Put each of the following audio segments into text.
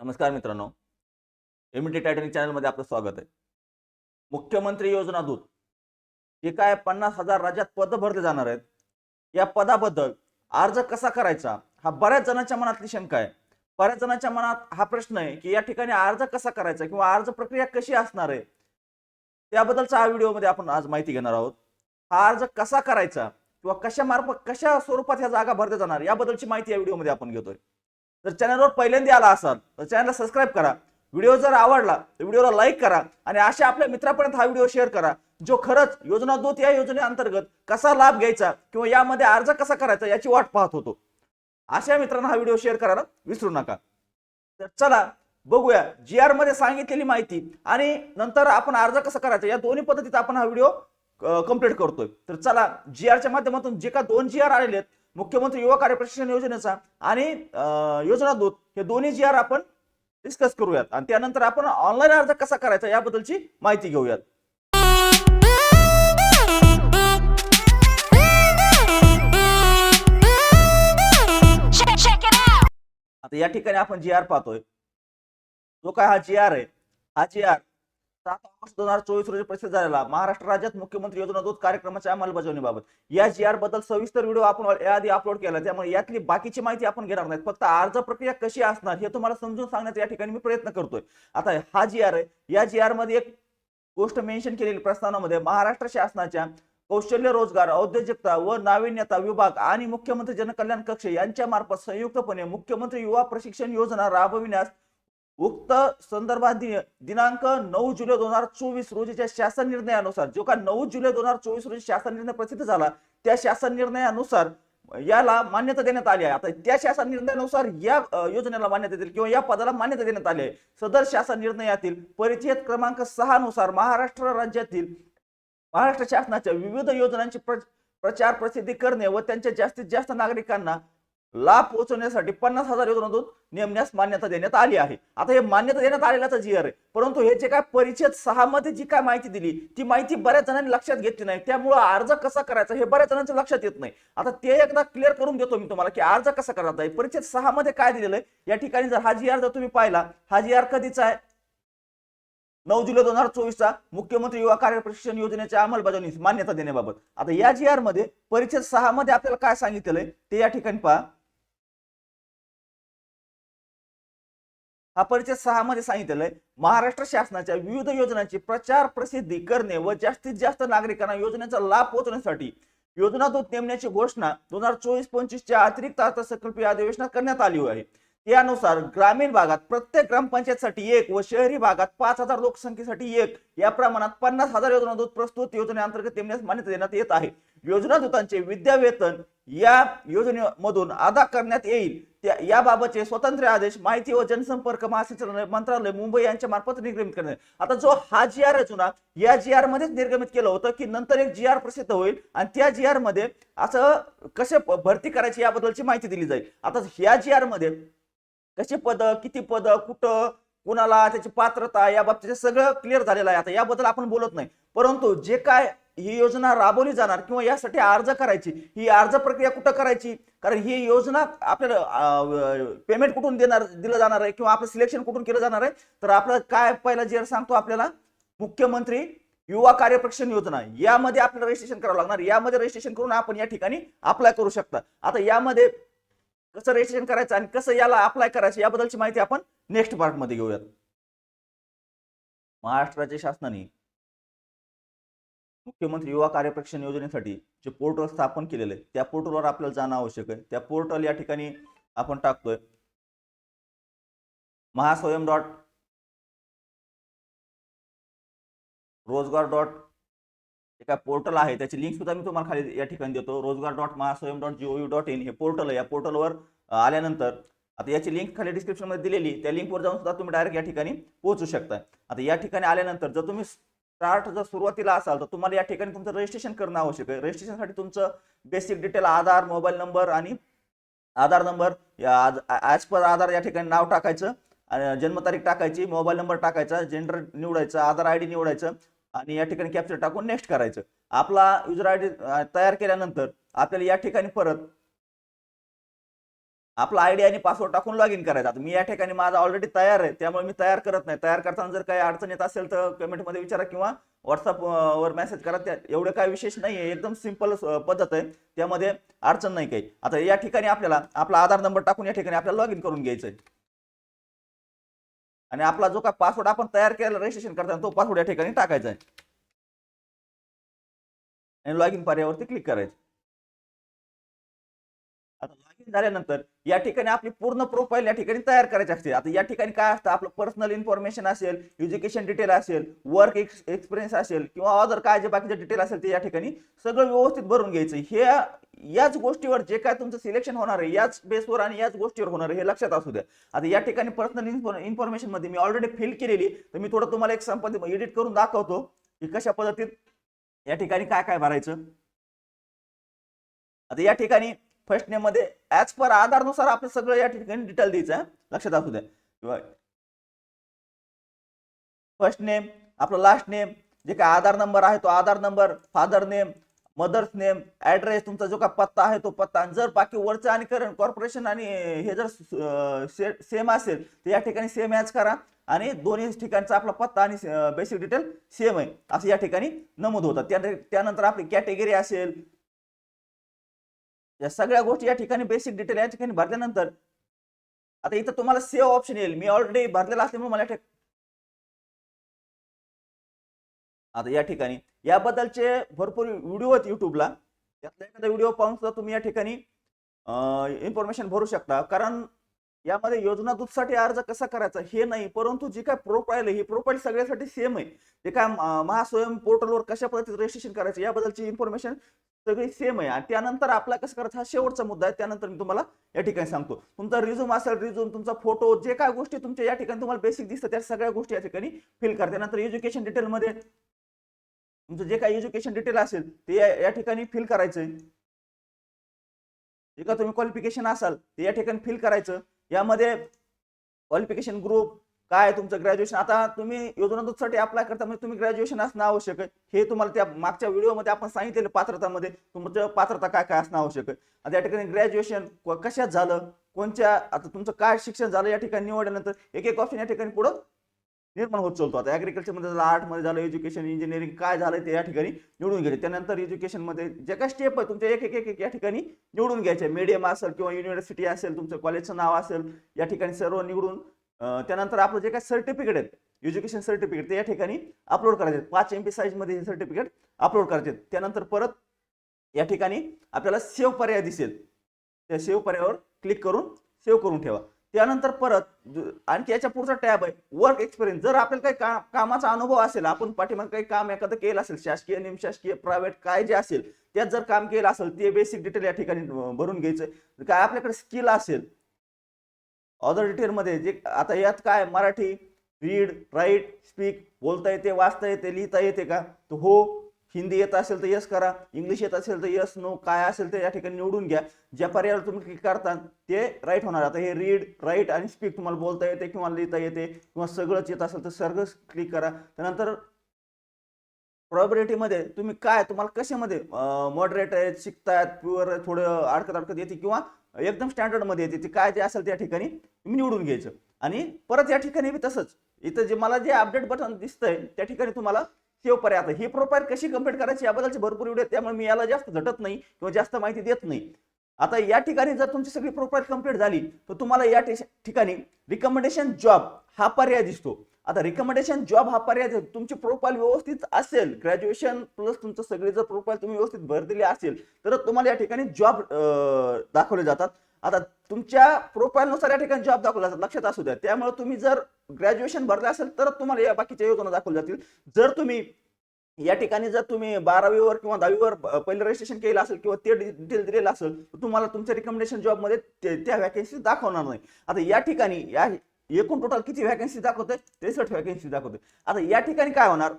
नमस्कार मित्रांनो. M T टायटनिक चॅनलमध्ये आपलं स्वागत आहे. मुख्यमंत्री योजना दूत. जे काय पन्नास हजार राज्यात पद भरले जाणार आहेत? या पदाबद्दल अर्ज कसा करायचा? हा बऱ्याच जणांच्या मनातली शंका आहे. बऱ्याच जणांच्या मनात हा प्रश्न आहे की या ठिकाणी अर्ज कसा करायचा किंवा अर्ज प्रक्रिया कशी असणार आहे? त्याबद्दलचा हा व्हिडिओमध्ये आपण आज माहिती घेणार आहोत. हा अर्ज कसा करायचा किंवा कशा मार्फत कशा स्वरूपात ह्या जागा भरल्या जाणार याबद्दलची माहिती या व्हिडिओमध्ये आपण घेतोय. जर चॅनलवर पहिल्यांदा आला असाल तर चॅनलला सबस्क्राईब करा. व्हिडिओ जर आवडला तर व्हिडिओला लाईक करा आणि अशा आपल्या मित्रापर्यंत हा व्हिडिओ शेअर करा जो खरंच योजना दूत या योजनेअंतर्गत कसा लाभ घ्यायचा किंवा यामध्ये अर्ज कसा करायचा याची वाट पाहत होतो. अशा मित्रांना हा व्हिडिओ शेअर करायला विसरू नका. तर चला बघूया. जी आरमध्ये सांगितलेली माहिती आणि नंतर आपण अर्ज कसा करायचा या दोन्ही पद्धतीत आपण हा व्हिडिओ कंप्लीट करतोय. तर चला जी आरच्या माध्यमातून जे का दोन जी आर आलेले आहेत मुख्यमंत्री युवा कार्य प्रशिक्षण योजनेचा आणि योजना दूत हे दोन्ही जी आर आपण डिस्कस करूयात. आणि त्यानंतर आपण ऑनलाईन अर्ज कसा करायचा याबद्दलची माहिती घेऊयात. आता या ठिकाणी आपण जी आर पाहतोय. जो काय हा जी आर आहे हा जी आर सात ऑगस्ट दोन हजार चोवीस रोजी प्रसिद्ध झालेला महाराष्ट्र राज्यात मुख्यमंत्री योजना दूत कार्यक्रमाच्या अंमलबजावणीबाबत. या जी आरबद्दल सविस्तर व्हिडिओ आपण याआधी अपलोड केला त्यामुळे यातली बाकीची माहिती आपण घेणार नाही फक्त अर्ज प्रक्रिया कशी असणार हे तुम्हाला समजून सांगण्याचा या ठिकाणी मी प्रयत्न करतोय. आता हा जी आर आहे. या जी आरमध्ये एक गोष्ट मेन्शन केलेली प्रस्तावनामध्ये महाराष्ट्र शासनाच्या कौशल्य रोजगार औद्योगिकता व नाविन्यता विभाग आणि मुख्यमंत्री जनकल्याण कक्ष यांच्या मार्फत संयुक्तपणे मुख्यमंत्री युवा प्रशिक्षण योजना राबविण्यास उक्त संदर्भात दिनांक नऊ जुलै दोन हजार चोवीस रोजीच्या शासन निर्णयानुसार जो का नऊ जुलै दोन हजार चोवीस रोजी शासन निर्णय प्रसिद्ध झाला त्या शासन निर्णयानुसार याला मान्यता देण्यात आली आहे. आता त्या शासन निर्णयानुसार या योजनेला मान्यता देईल किंवा या पदाला मान्यता देण्यात आली आहे. सदर शासन निर्णयातील परिचयत क्रमांक सहा नुसार महाराष्ट्र राज्यातील महाराष्ट्र शासनाच्या विविध योजनांची प्र- प्रचार प्रसिद्धी करणे व त्यांच्या जास्तीत जास्त नागरिकांना लाभ पोहोचवण्यासाठी पन्नास हजार योजनातून नेमण्यास मान्यता देण्यात आली आहे. आता हे मान्यता देण्यात आलेलाच जी आर आहे. परंतु हे जे काय परिच्छेद सहा मध्ये जी काय माहिती दिली ती माहिती बऱ्याच जणांनी लक्षात घेतली नाही. त्यामुळे अर्ज कसा करायचा हे बऱ्याच जणांच्या लक्षात येत नाही. आता ते एकदा क्लिअर करून देतो मी तुम्हाला की अर्ज कसा करायचा आहे. परिच्छेद सहा मध्ये काय दिलेलं आहे? या ठिकाणी जर हा जी आर जर तुम्ही पाहिला हा जी आर कधीचा आहे? नऊ जुलै दोन हजार चोवीसचा मुख्यमंत्री युवा कार्य प्रशिक्षण योजनेच्या अंमलबजावणीस मान्यता देण्याबाबत. आता या जी आरमध्ये परिच्छेद सहा मध्ये आपल्याला काय सांगितलंय ते या ठिकाणी पहा. हा परिचय सहा मध्ये सांगितलेलं आहे. महाराष्ट्र शासनाच्या विविध योजनांची प्रचार प्रसिद्धी करणे व जास्तीत जास्त नागरिकांना योजनेचा लाभ पोहोचवण्यासाठी योजना दूत नेमण्याची घोषणा दोन हजार चोवीस पंचवीसच्या अतिरिक्त अर्थसंकल्पीय अधिवेशनात करण्यात आली आहे. त्यानुसार ग्रामीण भागात प्रत्येक ग्रामपंचायतसाठी एक व शहरी भागात पाच हजार लोकसंख्येसाठी एक. या प्रमाणात पन्नास हजार योजना दूत प्रस्तुत योजनेअंतर्गत नेमण्यास मान्यता देण्यात येत आहे. योजना दूतांचे विद्यावेतन या योजनेमधून अदा करण्यात येईल. त्या याबाबतचे स्वतंत्र आदेश माहिती व जनसंपर्क महासंचालन मंत्रालय मुंबई यांच्या मार्फत निर्गमित करणे आता जो हा जी आर आहे या जी आर मध्येच निर्गमित केलं होतं की नंतर एक जी आर प्रसिद्ध होईल आणि त्या जी आरमध्ये असं कसे भरती करायची याबद्दलची माहिती दिली जाईल. आता या जी आरमध्ये कशी पद किती पद कुठं कुणाला त्याची पात्रता या बाबतीत सगळं क्लिअर झालेलं आहे. आता याबद्दल आपण बोलत नाही. परंतु जे काय ही योजना राबवली जाणार किंवा यासाठी अर्ज करायची ही अर्ज प्रक्रिया कुठं करायची? कारण ही योजना आपल्याला पेमेंट कुठून देणार दिलं जाणार आहे किंवा आपलं सिलेक्शन कुठून केलं जाणार आहे? तर आपलं काय पहिला जे सांगतो आपल्याला? मुख्यमंत्री युवा कार्यप्रक्षण योजना. यामध्ये आपल्याला रजिस्ट्रेशन करावं लागणार. यामध्ये रजिस्ट्रेशन करून आपण या ठिकाणी अप्लाय करू शकता. आता यामध्ये कसं रजिस्ट्रेशन करायचं आणि कसं याला अप्लाय करायचं याबद्दलची माहिती आपण नेक्स्ट पार्टमध्ये घेऊयात. महाराष्ट्राच्या शासनाने मुख्यमंत्री युवा कार्यप्रशिक्षण योजनेसाठी जे पोर्टल स्थापन केलेलं आहे त्या पोर्टलवर आपल्याला जाणं आवश्यक आहे. त्या पोर्टल या ठिकाणी आपण टाकतोय महास्वयं डॉट रोजगार डॉट हे काय पोर्टल आहे त्याची लिंक सुद्धा मी तुम्हाला खाली या ठिकाणी देतो. रोजगार dot Mahaswayam dot gov dot in हे पोर्टल आहे. या पोर्टलवर आल्यानंतर आता याची लिंक खाली डिस्क्रिप्शनमध्ये दिलेली त्या लिंकवर जाऊन सुद्धा तुम्ही डायरेक्ट या ठिकाणी पोहोचू शकता. आता या ठिकाणी आल्यानंतर जर तुम्ही स्टार्ट जर सुरुवातीला असाल तर तुम्हाला या ठिकाणी तुमचं रजिस्ट्रेशन करणं आवश्यक आहे. रजिस्ट्रेशनसाठी तुमचं basic detail Aadhaar mobile number आणि आधार नंबर ॲज पर आधार या ठिकाणी नाव टाकायचं आणि जन्मतारीख टाकायची मोबाईल नंबर टाकायचा जेंडर निवडायचं आधार आय डी निवडायचं आणि या ठिकाणी कॅप्चर टाकून नेक्स्ट करायचं. आपला युजर आय डी तयार केल्यानंतर आपल्याला या ठिकाणी परत आपला आयडी आणि पासवर्ड टाकून लॉग इन करायचा. आता मी या ठिकाणी माझा ऑलरेडी तयार आहे त्यामुळे मी तयार करत नाही. तयार करताना जर काही अडचण येत असेल तर कमेंटमध्ये विचारा किंवा व्हॉट्सअप वर मेसेज करा. त्या एवढं काही विशेष नाही आहे. एकदम सिंपल पद्धत आहे. त्यामध्ये अडचण नाही काही. आता या ठिकाणी आपल्याला आपला आधार नंबर टाकून या ठिकाणी आपल्याला लॉग इन करून घ्यायचं आहे आणि आपला जो काय पासवर्ड आपण तयार केलेला रजिस्ट्रेशन करताना तो पासवर्ड या ठिकाणी टाकायचा आहे. आणि लॉग इन पर्यायावरती क्लिक करायचं. आता लॉग इन झाल्यानंतर या ठिकाणी आपली पूर्ण प्रोफाईल या ठिकाणी तयार करायची असते. आता या ठिकाणी काय असतं? आपलं पर्सनल इन्फॉर्मेशन असेल एज्युकेशन डिटेल असेल वर्क एक्सपिरियन्स असेल किंवा अदर काय जे बाकीचे डिटेल असेल ते या ठिकाणी सगळं व्यवस्थित भरून घ्यायचं. हे याच गोष्टीवर जे काय तुमचं सिलेक्शन होणार आहे याच बेसवर आणि याच गोष्टीवर होणार आहे हे लक्षात असू द्या. आता या ठिकाणी पर्सनल इन्फॉर्मेशनमध्ये मी ऑलरेडी फिल केलेली तर मी थोडं तुम्हाला एक संपत्ती एडिट करून दाखवतो की कशा पद्धतीत या ठिकाणी काय काय भरायचं. आता या ठिकाणी फर्स्ट नेममध्ये ऍज पर आधारनुसार आपलं सगळं या ठिकाणी डिटेल द्यायचं आहे. लक्षात असू द्या किंवा फर्स्ट नेम आपला लास्ट नेम जे काय आधार नंबर आहे तो Aadhaar number father name mother's name address तुमचा जो काय पत्ता आहे तो पत्ता. आणि जर बाकी वरचं आणि करंट कॉर्पोरेशन आणि हे जर सेम असेल तर या ठिकाणी सेम ॲज करा. आणि दोन्ही ठिकाणचा आपला पत्ता आणि बेसिक डिटेल सेम आहे. असं या ठिकाणी नमूद होतात त्या- त्यानंतर आपली कॅटेगरी असेल या सगळ्या गोष्टी या ठिकाणी बेसिक डिटेल या ठिकाणी भरल्यानंतर आता इथं तुम्हाला सेव्ह ऑप्शन येईल. मी ऑलरेडी भरलेला असल्यामुळे मला आता या ठिकाणी. याबद्दलचे भरपूर व्हिडिओ आहेत युट्यूबला त्यातला एखादा व्हिडिओ पाहून सुद्धा तुम्ही या ठिकाणी इन्फॉर्मेशन भरू शकता. कारण यामध्ये योजना दूधसाठी अर्ज कसा करायचा हे नाही परंतु जी काय प्रोफाईल आहे ही प्रोफाईल सगळ्यासाठी सेम आहे. जे काय महास्वयं पोर्टलवर कशा पद्धतीत रजिस्ट्रेशन करायचं याबद्दलची इन्फॉर्मेशन सगळी सेम आहे. आणि त्यानंतर आपला कसं करायचा हा शेवटचा मुद्दा आहे. त्यानंतर मी तुम्हाला या ठिकाणी सांगतो. तुमचा रिझ्यूम असेल रिझ्यूम तुमचा फोटो जे काय गोष्टी तुमच्या या ठिकाणी तुम्हाला बेसिक दिसतं त्या सगळ्या गोष्टी या ठिकाणी फिल करा. त्यानंतर एज्युकेशन डिटेलमध्ये तुमचं जे काही एज्युकेशन डिटेल असेल ते या ठिकाणी फिल करायचंय. जे का तुम्ही क्वालिफिकेशन असाल ते या ठिकाणी फिल करायचं. यामध्ये क्वालिफिकेशन ग्रुप काय तुमचं ग्रॅज्युएशन आता तुम्ही योजना अप्लाय करता म्हणजे तुम्ही ग्रॅज्युएशन असणं आवश्यक आहे. हे तुम्हाला त्या मागच्या व्हिडिओमध्ये आपण सांगितलेलं पात्रतामध्ये. तुमचं पात्रता काय काय असणं आवश्यक आहे? आता या ठिकाणी ग्रॅज्युएशन कशात झालं? कोणत्या आता तुमचं काय शिक्षण झालं या ठिकाणी निवडल्यानंतर? एक एक ऑप्शन या ठिकाणी पुढं निर्माण होत चालतो. आता ॲग्रिकल्चरमध्ये झालं आर्टमध्ये झालं एज्युकेशन इंजिनिअरिंग काय झालं ते या ठिकाणी निवडून घ्यायचे. त्यानंतर एज्युकेशनमध्ये ज्या जे काय स्टेप आहे तुमच्या एक एक एक या ठिकाणी निवडून घ्यायचे. मीडियम असेल किंवा युनिव्हर्सिटी असेल तुमचं कॉलेजचं नाव असेल या ठिकाणी सर्व निवडून त्यानंतर आपलं जे काय सर्टिफिकेट आहेत एज्युकेशन सर्टिफिकेट ते या ठिकाणी अपलोड करायचे. पाच एम पी साईजमध्ये हे सर्टिफिकेट अपलोड करायचे. त्यानंतर परत या ठिकाणी आपल्याला सेव्ह पर्याय दिसेल. त्या सेव्ह पर्यायावर क्लिक करून सेव्ह करून ठेवा. त्यानंतर परत आणखी याच्या पुढचा टॅब आहे वर्क एक्सपिरियन्स जर आपल्याला काही का कामाचा अनुभव असेल आपण पाठीमागे काही काम एखादं केलं असेल शासकीय निमशासकीय प्रायव्हेट काय जे असेल त्यात जर काम केलं असेल ते बेसिक डिटेल या ठिकाणी भरून घ्यायचं. काय आपल्याकडे स्किल असेल अदर डिटेलमध्ये जे आता यात काय मराठी रीड राईट स्पीक बोलता येते वाचता येते लिहिता येते का? तर हो हिंदी येत असेल तर यस करा इंग्लिश येत असेल तर यस नो काय असेल ते या ठिकाणी निवडून घ्या. ज्या पर्यायावर तुम्ही क्लिक करता ते राईट होणार. आता हे रीड राईट आणि स्पीक तुम्हाला बोलता येते किंवा लिहिता येते किंवा सगळंच येत असेल तर सगळंच क्लिक करा. त्यानंतर probability-मध्ये तुम्ही काय तुम्हाला कशामध्ये मॉडरेट आहेत शिकतायत प्युअर थोडं अडकत अडकत येते किंवा एकदम स्टँडर्डमध्ये येते ते काय जे असेल त्या ठिकाणी तुम्ही निवडून घ्यायचं. आणि परत या ठिकाणी बी तसंच. इथं जे मला जे अपडेट बटन दिसतंय त्या ठिकाणी तुम्हाला सेव्ह पर्याय आता ही प्रोफाईल कशी कंप्लीट करायची याबद्दलचे भरपूर व्हिडिओ आहेत त्यामुळे मी याला जास्त झटत नाही किंवा जास्त माहिती देत नाही. आता या ठिकाणी जर तुमची सगळी प्रोफाईल कंप्लीट झाली तर तुम्हाला या ठिकाणी रिकमेंडेशन जॉब हा पर्याय दिसतो. आता रिकमेंडेशन जॉब हा पर्याय तुमची प्रोफाईल व्यवस्थित असेल ग्रॅज्युएशन प्लस तुमचं सगळी जर प्रोफाईल तुम्ही व्यवस्थित भर दिली असेल तर तुम्हाला या ठिकाणी जॉब दाखवले जातात. आता तुमच्या प्रोफाईलनुसार या ठिकाणी जॉब दाखवला जातात. लक्षात असू द्या. त्यामुळे तुम्ही जर ग्रॅज्युएशन भरले असेल तर तुम्हाला या बाकीच्या योजना दाखवल्या जातील. जर तुम्ही या ठिकाणी जर तुम्ही बारावीवर किंवा दहावीवर पहिलं रजिस्ट्रेशन केलं असेल किंवा ते डिटेल दिलेलं असेल तर तुम्हाला तुमच्या रिकमेंडेशन जॉबमध्ये त्या व्हॅकन्सी दाखवणार नाही. आता या ठिकाणी या एकूण टोटल किती व्हॅकन्सी दाखवते त्रेसष्ट व्हॅकन्सी दाखवते आता या ठिकाणी काय होणार?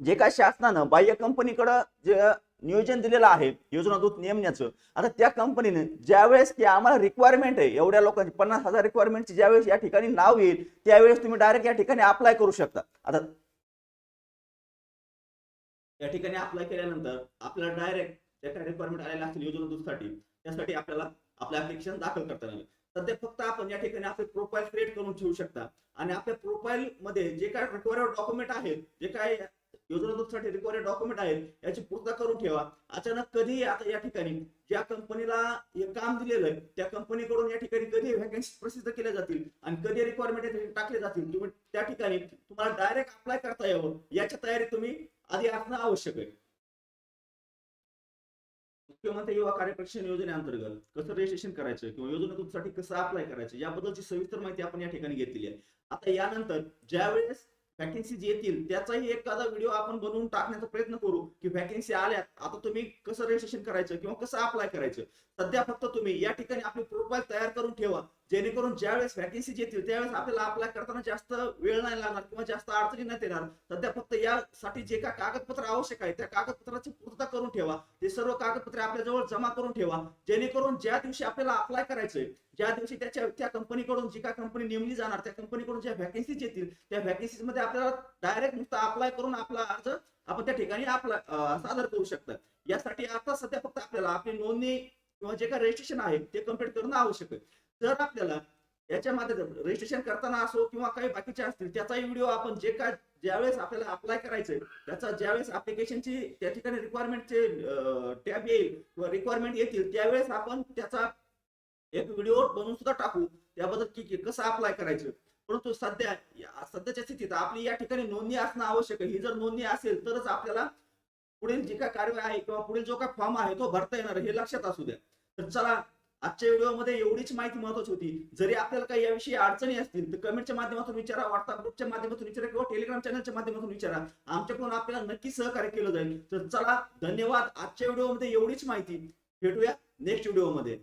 जे काय शासनानं बाह्य कंपनीकडं जे नियोजन दिलेलं आहे. योजना दूत नेमण्याचं. आता त्या कंपनीने ज्यावेळेस की आम्हाला रिक्वायरमेंट आहे एवढ्या लोकांची पन्नास हजार रिक्वायरमेंटची ज्यावेळेस या ठिकाणी नाव येईल त्यावेळेस तुम्ही डायरेक्ट या ठिकाणी अप्लाय करू शकता. आता या ठिकाणी अप्लाय केल्यानंतर आपल्याला डायरेक्ट ज्या काही रिक्वायरमेंट आलेल्या असतील योजना दूतसाठी त्यासाठी आपल्याला आपलं ऍप्लिकेशन दाखल करता येईल. सध्या फक्त आपण या ठिकाणी आपले प्रोफाईल क्रिएट करून ठेवू शकता. आणि आपल्या प्रोफाईल मध्ये जे काय रिक्वायर्ड डॉक्युमेंट आहेत जे काय योजनादूतसाठी रिक्वायर्ड डॉक्युमेंट आहेत याची पूर्तता करून ठेवा. अचानक कधी आता या ठिकाणी ज्या कंपनीला हे काम दिलेलं आहे त्या कंपनीकडून या ठिकाणी कधी व्हॅकन्सी प्रसिद्ध केल्या जातील आणि कधी रिक्वायरमेंट टाकले जातील तुम्ही त्या ठिकाणी तुम्हाला डायरेक्ट अप्लाय करता यावं. याची तयारी तुम्ही आधी असणं आवश्यक आहे. मुख्यमंत्री युवा कार्यप्रशिक्षण योजनेअंतर्गत कसं रजिस्ट्रेशन करायचं किंवा योजनेसाठी कसं अप्लाय करायचं याबद्दलची सविस्तर माहिती आपण या ठिकाणी घेतलेली आहे. आता यानंतर ज्यावेळेस व्हॅकन्सी येतील त्याचाही एखादा व्हिडिओ आपण बनवून टाकण्याचा प्रयत्न करू की व्हॅकन्सी आल्यात आता तुम्ही कसं रजिस्ट्रेशन करायचं किंवा कसं अप्लाय करायचं? सध्या फक्त तुम्ही या ठिकाणी आपली प्रोफाईल तयार करून ठेवा. जेणेकरून ज्यावेळेस व्हॅकन्सी येतील त्यावेळेस आपल्याला अप्लाय करताना जास्त वेळ नाही लागणार किंवा जास्त अडचणी नाही येणार. सध्या फक्त यासाठी जे काय कागदपत्र आवश्यक आहे त्या कागदपत्राची पूर्तता करून ठेवा. ते सर्व कागदपत्रे आपल्या जवळ जमा करून ठेवा. जेणेकरून ज्या दिवशी आपल्याला अप्लाय करायचंय ज्या दिवशी त्याच्या त्या कंपनीकडून जी काय कंपनी नेमली जाणार त्या कंपनीकडून ज्या व्हॅकन्सीज येतील त्या व्हॅकन्सीजमध्ये आपल्याला डायरेक्ट नुसता अप्लाय करून आपला अर्ज आपण त्या ठिकाणी अप्लाय सादर करू शकता. यासाठी आता सध्या फक्त आपल्याला आपली नोंदणी किंवा जे काय रजिस्ट्रेशन आहे ते कंप्लीट करणं आवश्यक आहे. जर आपल्याला याच्या माध्यमातून रजिस्ट्रेशन करताना असो किंवा काही बाकीचे असतील त्याचाही व्हिडिओ आपण जे काय ज्यावेळेस आपल्याला अप्लाय करायचंय त्याचा ज्यावेळेस अप्लिकेशनची त्या ठिकाणी रिक्वायरमेंटचे टॅब येईल किंवा रिक्वायरमेंट येतील त्यावेळेस आपण त्याचा एक व्हिडिओ बनवून सुद्धा टाकू. त्याबद्दल की कसं अप्लाय करायचं. परंतु सध्या सध्याच्या स्थितीत आपली या ठिकाणी नोंदणी असणं आवश्यक आहे. ही जर नोंदणी असेल तरच आपल्याला पुढील जी काय कार्यवाही आहे किंवा पुढील जो काय फॉर्म आहे तो भरता येणार हे लक्षात असू द्या. तर चला आजच्या व्हिडिओमध्ये एवढीच माहिती महत्वाची होती. जरी आपल्याला काही याविषयी अडचणी असतील तर कमेंटच्या माध्यमातून विचारा व्हॉट्सअप ग्रुपच्या माध्यमातून विचारा किंवा टेलिग्राम चॅनलच्या माध्यमातून विचारा. आमच्याकडून आपल्याला नक्की सहकार्य केलं जाईल. तर चला धन्यवाद. आजच्या व्हिडिओमध्ये एवढीच माहिती. भेटूया नेक्स्ट व्हिडिओमध्ये.